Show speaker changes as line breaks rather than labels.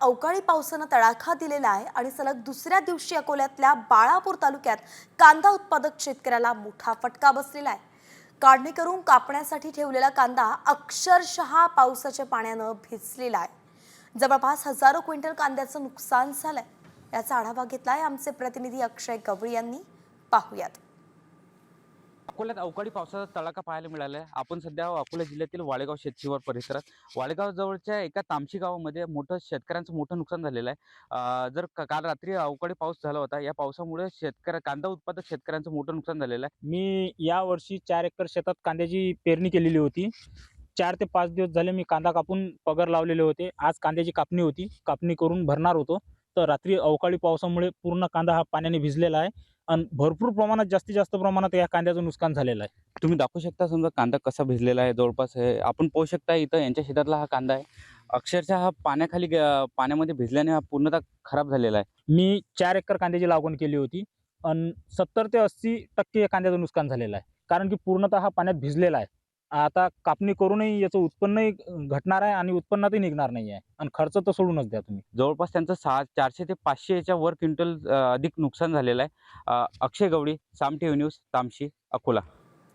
अवकाळी पावसानं तडाखा दिलेला आहे आणि सलग दुसऱ्या दिवशी अकोल्यातल्या बाळापूर तालुक्यात कांदा उत्पादक शेतकऱ्याला मोठा फटका बसलेला आहे. काढणी करून कापण्यासाठी ठेवलेला कांदा अक्षरशः पावसाच्या पाण्यानं भिजलेला आहे. जवळपास हजारो क्विंटल कांद्याचं नुकसान झालंय. याचा आढावा घेतलाय आमचे प्रतिनिधी अक्षय गवळी यांनी. पाहूयात.
अकोल्यात अवकाळी पावसाचा तडाखा पाहायला मिळाला आहे आपण सध्या अकोला जिल्ह्यातील वाळेगाव शेतशिवार परिसरात. वाळेगाव जवळच्या एका तामशी गावामध्ये मोठं शेतकऱ्यांचं मोठं नुकसान झालेलं आहे. जर का- काल रात्री अवकाळी पाऊस झाला होता या पावसामुळे शेतकऱ्या कांदा उत्पादक शेतकऱ्यांचं मोठं नुकसान झालेलं आहे.
मी या वर्षी चार एकर शेतात कांद्याची पेरणी केलेली होती. चार ते पाच दिवस झाले मी कांदा कापून पगार लावलेले होते. आज कांद्याची कापणी होती. कापणी करून भरणार होतो. तर रात्री अवकाळी पावसामुळे पूर्ण कांदा हा पाण्याने भिजलेला आहे. आणि भरपूर प्रमाणात जास्तीत जास्त प्रमाणात या कांद्याचं नुकसान झालेलं आहे.
तुम्ही दाखवू शकता समजा कांदा कसा भिजलेला आहे जवळपास हे. आपण पाहू शकता इथं यांच्या शेतातला हा कांदा आहे. अक्षरशः हा पाण्याखाली पाण्यामध्ये भिजल्याने हा पूर्णतः खराब झालेला आहे.
मी चार एकर कांद्याची लागवड केली होती. आणि सत्तर ते अस्सी टक्के या कांद्याचं नुकसान झालेलं आहे. कारण की पूर्णतः हा पाण्यात भिजलेला आहे. आता कापणी करूनही याचं उत्पन्नही घटणार आहे आणि उत्पन्नातही निघणार नाही आहे आणि खर्च तर सोडूनच द्या तुम्ही.
जवळपास त्यांचं सहा चारशे ते पाचशे याच्या वर क्विंटल अधिक नुकसान झालेलं आहे. अक्षय गवळी सामठेव न्यूज तामशी अकोला.